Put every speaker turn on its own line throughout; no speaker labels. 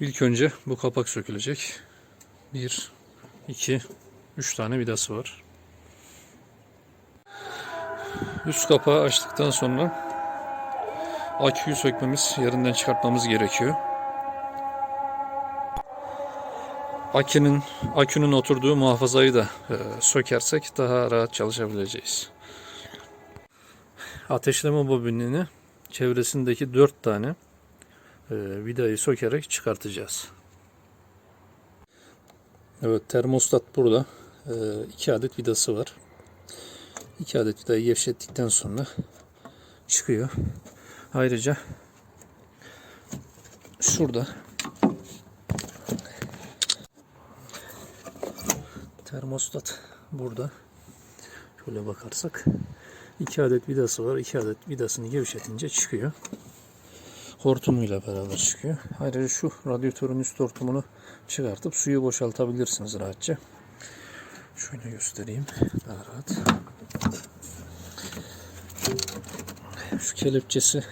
İlk önce bu kapak sökülecek. 1, 2, 3 tane vidası var. Üst kapağı açtıktan sonra aküyü sökmemiz, yerinden çıkartmamız gerekiyor. Akünün, akünün oturduğu muhafazayı da e, sökersek daha rahat çalışabileceğiz. Ateşleme bobinini çevresindeki 4 tane vidayı sökerek çıkartacağız. Evet termostat burada. 2 adet vidası var. 2 adet vidayı gevşettikten sonra çıkıyor. Ayrıca şurada termostat burada. Şöyle bakarsak 2 adet vidası var. 2 adet vidasını gevşetince çıkıyor. Hortumuyla beraber çıkıyor. Ayrıca şu radyatörün üst hortumunu çıkartıp suyu boşaltabilirsiniz rahatça. Şöyle göstereyim daha rahat. Şu kelepçesi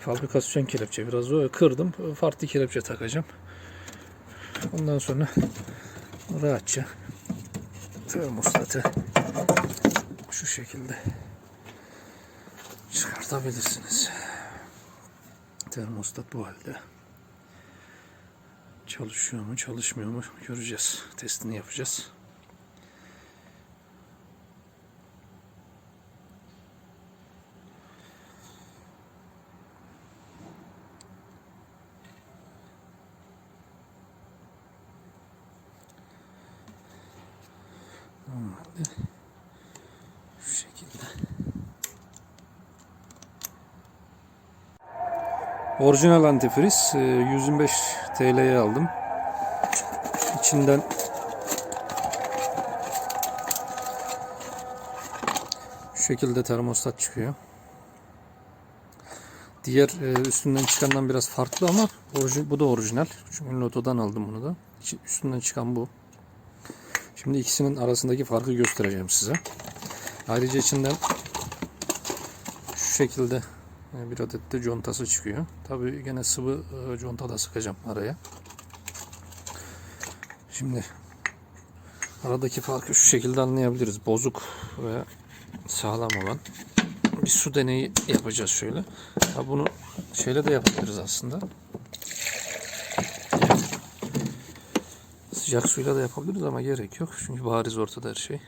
fabrikasyon kelepçe biraz o kırdım. Farklı kelepçe takacağım. Ondan sonra rahatça termostatı şu şekilde çıkartabilirsiniz. Termostat bu halde. Çalışıyor mu, çalışmıyor mu göreceğiz. Testini yapacağız. Normalde şu şekilde. Orijinal antifriz e, 125 TL'ye aldım. İçinden şu şekilde termostat çıkıyor. Diğer e, üstünden çıkandan biraz farklı ama bu da orijinal. Çünkü Loto'dan aldım bunu da. Üstünden çıkan bu. Şimdi ikisinin arasındaki farkı göstereceğim size. Ayrıca içinden şu şekilde e, bir adet de contası çıkıyor. Tabii gene sıvı e, conta da sıkacağım araya. Şimdi aradaki farkı şu şekilde anlayabiliriz. Bozuk ve sağlam olan bir su deneyi yapacağız şöyle. Ha bunu şeyle de yapabiliriz aslında. Sıcak suyla da yapabiliriz ama gerek yok. Çünkü bariz ortada her şey.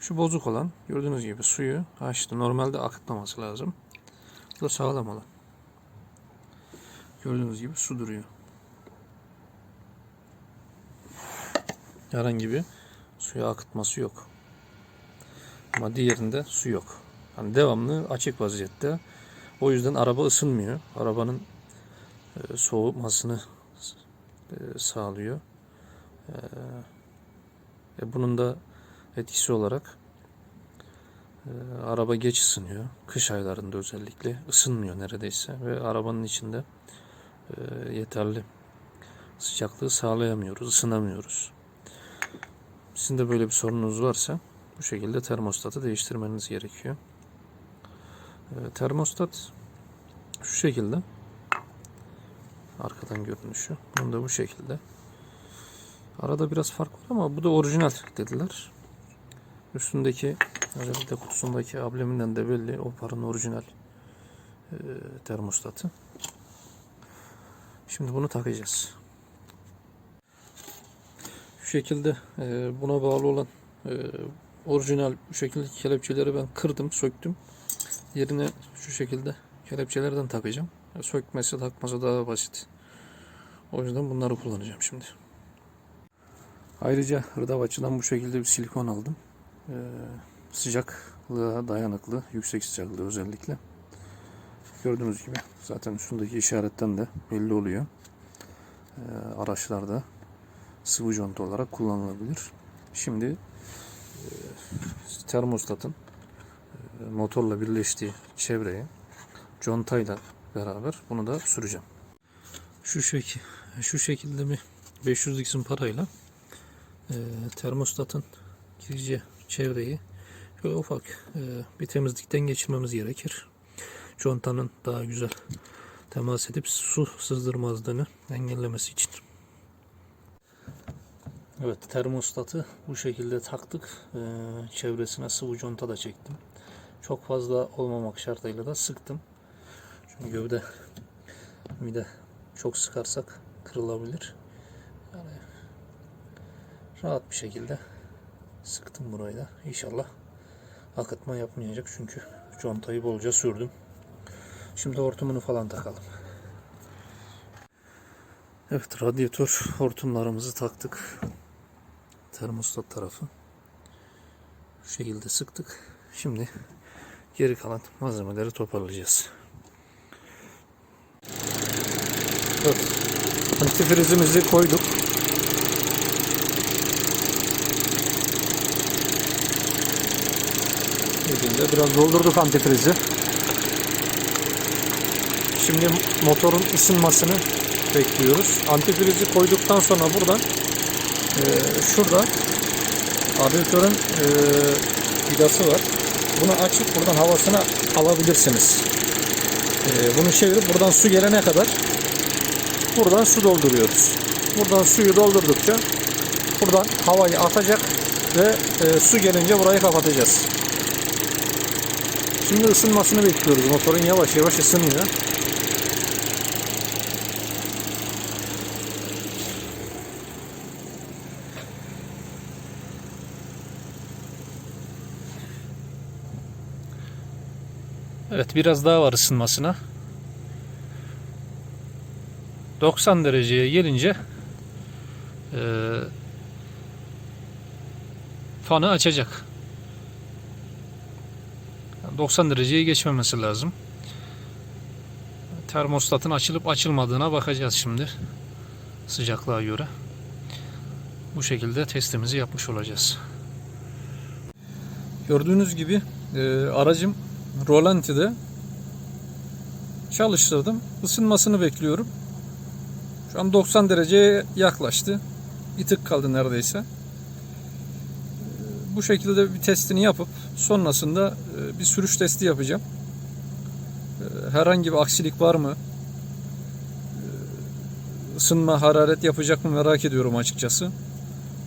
Şu bozuk olan gördüğünüz gibi suyu açtı. Normalde akıtmaması lazım. Da sağlam olan. Gördüğünüz gibi su duruyor. Herhangi bir suya akıtması yok. Ama diğerinde su yok. Hani devamlı açık vaziyette. O yüzden araba ısınmıyor. Arabanın e, soğumasını e, sağlıyor. E, bunun da etkisi olarak e, araba geç ısınıyor. Kış aylarında özellikle ısınmıyor neredeyse ve arabanın içinde e, yeterli sıcaklığı sağlayamıyoruz, ısınamıyoruz. Sizin de böyle bir sorununuz varsa bu şekilde termostatı değiştirmeniz gerekiyor. E, termostat şu şekilde arkadan görünüşü. Bunun da bu şekilde. Arada biraz fark var ama bu da orijinal dediler. Üstündeki özellikle kutusundaki ableminden de belli o parın orijinal e, termostatı. Şimdi bunu takacağız. Şu şekilde e, buna bağlı olan e, orijinal bu şekilde kelepçeleri ben kırdım, söktüm. Yerine şu şekilde kelepçelerden takacağım. Sökmesi takması daha basit. O yüzden bunları kullanacağım şimdi. Ayrıca hırdavatçıdan bu şekilde bir silikon aldım. Ee, sıcaklığa dayanıklı, yüksek sıcaklığı özellikle. Gördüğünüz gibi zaten üstündeki işaretten de belli oluyor. Ee, araçlarda sıvı conta olarak kullanılabilir. Şimdi e, termostatın e, motorla birleştiği çevreye contayla beraber bunu da süreceğim. Şu şekil şu şekilde bir 500'lik parayla e, termostatın girici çevreyi şöyle ufak e, bir temizlikten geçirmemiz gerekir. Contanın daha güzel temas edip su sızdırmazlığını engellemesi için. Evet termostatı bu şekilde taktık. Ee, çevresine sıvı conta da çektim. Çok fazla olmamak şartıyla da sıktım. Çünkü gövde bir de çok sıkarsak kırılabilir. Yani rahat bir şekilde sıktım burayı da. İnşallah akıtma yapmayacak çünkü contayı bolca sürdüm. Şimdi hortumunu falan takalım. Evet radyatör hortumlarımızı taktık. Termostat tarafı. Bu şekilde sıktık. Şimdi geri kalan malzemeleri toparlayacağız. Evet. Antifrizimizi koyduk. Dediğimde biraz doldurduk antifrizi. Şimdi motorun ısınmasını bekliyoruz. Antifrizi koyduktan sonra buradan e, şurada radyatörün e, vidası var. Bunu açıp buradan havasını alabilirsiniz. E, bunu çevirip buradan su gelene kadar buradan su dolduruyoruz. Buradan suyu doldurdukça buradan havayı atacak ve e, su gelince burayı kapatacağız. Şimdi ısınmasını bekliyoruz. Motorun yavaş yavaş ısınıyor. Evet biraz daha var ısınmasına. 90 dereceye gelince e, fanı açacak. 90 dereceye geçmemesi lazım. Termostatın açılıp açılmadığına bakacağız şimdi. Sıcaklığa göre. Bu şekilde testimizi yapmış olacağız. Gördüğünüz gibi e, aracım Rolanti'de çalıştırdım. Isınmasını bekliyorum. Şu an 90 dereceye yaklaştı. Bir tık kaldı neredeyse. Bu şekilde bir testini yapıp sonrasında e, bir sürüş testi yapacağım. E, Herhangi bir aksilik var mı? E, Isınma, hararet yapacak mı merak ediyorum açıkçası.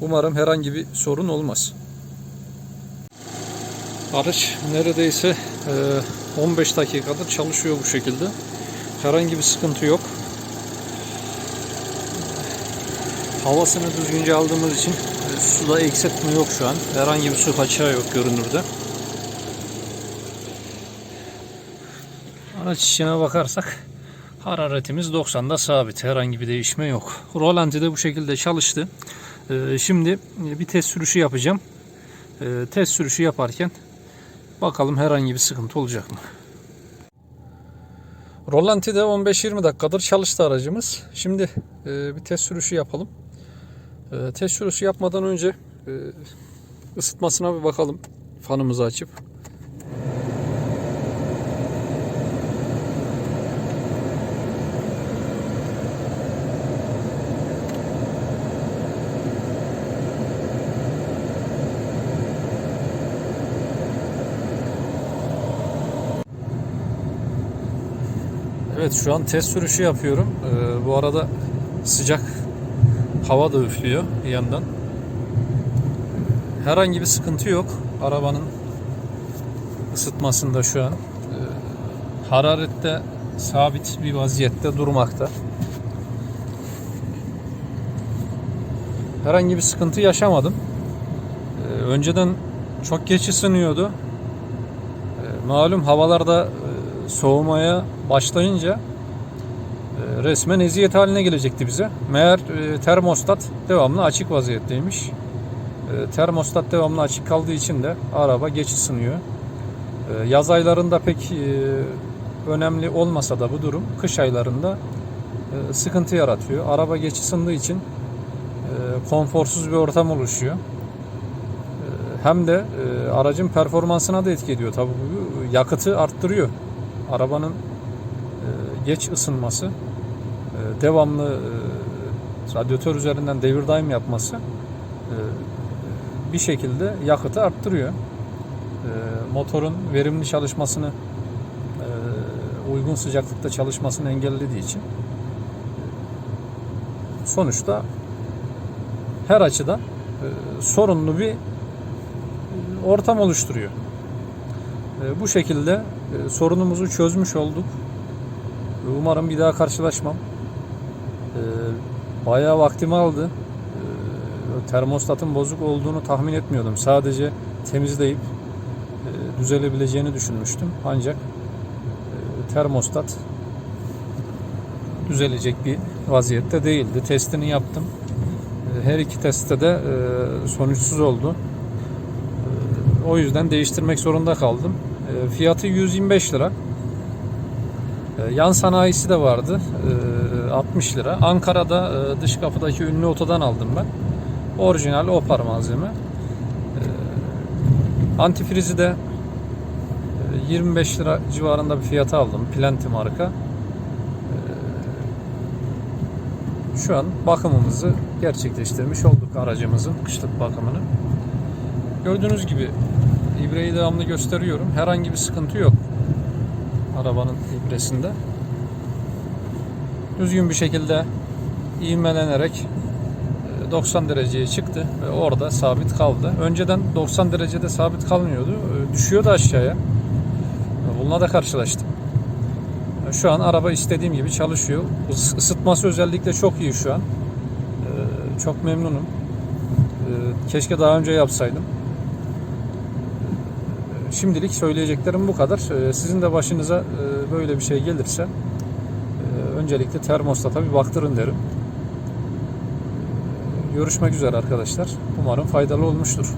Umarım herhangi bir sorun olmaz. Araç neredeyse 15 dakikadır çalışıyor bu şekilde. Herhangi bir sıkıntı yok. Havasını düzgünce aldığımız için e, suda eksiltme yok şu an. Herhangi bir su kaçağı yok görünürde. Araç içine bakarsak hararetimiz 90'da sabit. Herhangi bir değişme yok. Rolanti de bu şekilde çalıştı. E, Şimdi bir test sürüşü yapacağım. E, Test sürüşü yaparken bakalım herhangi bir sıkıntı olacak mı? Rolanti'de 15-20 dakikadır çalıştı aracımız. Şimdi e, bir test sürüşü yapalım. E, test sürüşü yapmadan önce e, ısıtmasına bir bakalım. Fanımızı açıp. Evet şu an test sürüşü yapıyorum. Ee, bu arada sıcak hava da üflüyor bir yandan. Herhangi bir sıkıntı yok arabanın ısıtmasında şu an. Ee, hararette sabit bir vaziyette durmakta. Herhangi bir sıkıntı yaşamadım. Ee, önceden çok geç ısınıyordu. Ee, malum havalarda e, soğumaya başlayınca e, resmen eziyet haline gelecekti bize. Meğer e, termostat devamlı açık vaziyetteymiş. E, termostat devamlı açık kaldığı için de araba geç ısınıyor. E, Yaz aylarında pek önemli olmasa da bu durum kış aylarında sıkıntı yaratıyor. Araba geç ısındığı için e, konforsuz bir ortam oluşuyor. Hem de aracın performansına da etki ediyor. Tabii bu yakıtı arttırıyor. Arabanın geç ısınması, devamlı e, radyatör üzerinden devir daim yapması e, bir şekilde yakıtı arttırıyor. E, Motorun verimli çalışmasını e, uygun sıcaklıkta çalışmasını engellediği için sonuçta her açıdan sorunlu bir ortam oluşturuyor. Bu şekilde sorunumuzu çözmüş olduk. Umarım bir daha karşılaşmam. E, bayağı vaktimi aldı. E, termostatın bozuk olduğunu tahmin etmiyordum. Sadece temizleyip e, düzelebileceğini düşünmüştüm. Ancak e, termostat düzelecek bir vaziyette değildi. Testini yaptım. E, Her iki testte de sonuçsuz oldu. O yüzden değiştirmek zorunda kaldım. Fiyatı 125 lira. Yan sanayisi de vardı. E, 60 lira. Ankara'da e, dış kapıdaki ünlü otodan aldım ben. Orijinal Opar malzeme. E, Antifrizi de e, 25 lira civarında bir fiyata aldım. Plenty marka. E, Şu an bakımımızı gerçekleştirmiş olduk aracımızın kışlık bakımını. Gördüğünüz gibi ibreyi devamlı gösteriyorum. Herhangi bir sıkıntı yok arabanın ibresinde. Düzgün bir şekilde ivmelenerek e, 90 dereceye çıktı ve orada sabit kaldı. Önceden 90 derecede sabit kalmıyordu. e, Düşüyordu aşağıya. Bununla da karşılaştım. E, Şu an araba istediğim gibi çalışıyor. Is- Isıtması özellikle çok iyi şu an. E, Çok memnunum. E, Keşke daha önce yapsaydım. E, Şimdilik söyleyeceklerim bu kadar. E, Sizin de başınıza e, böyle bir şey gelirse e, öncelikle termostata bir baktırın derim. Görüşmek üzere arkadaşlar. Umarım faydalı olmuştur.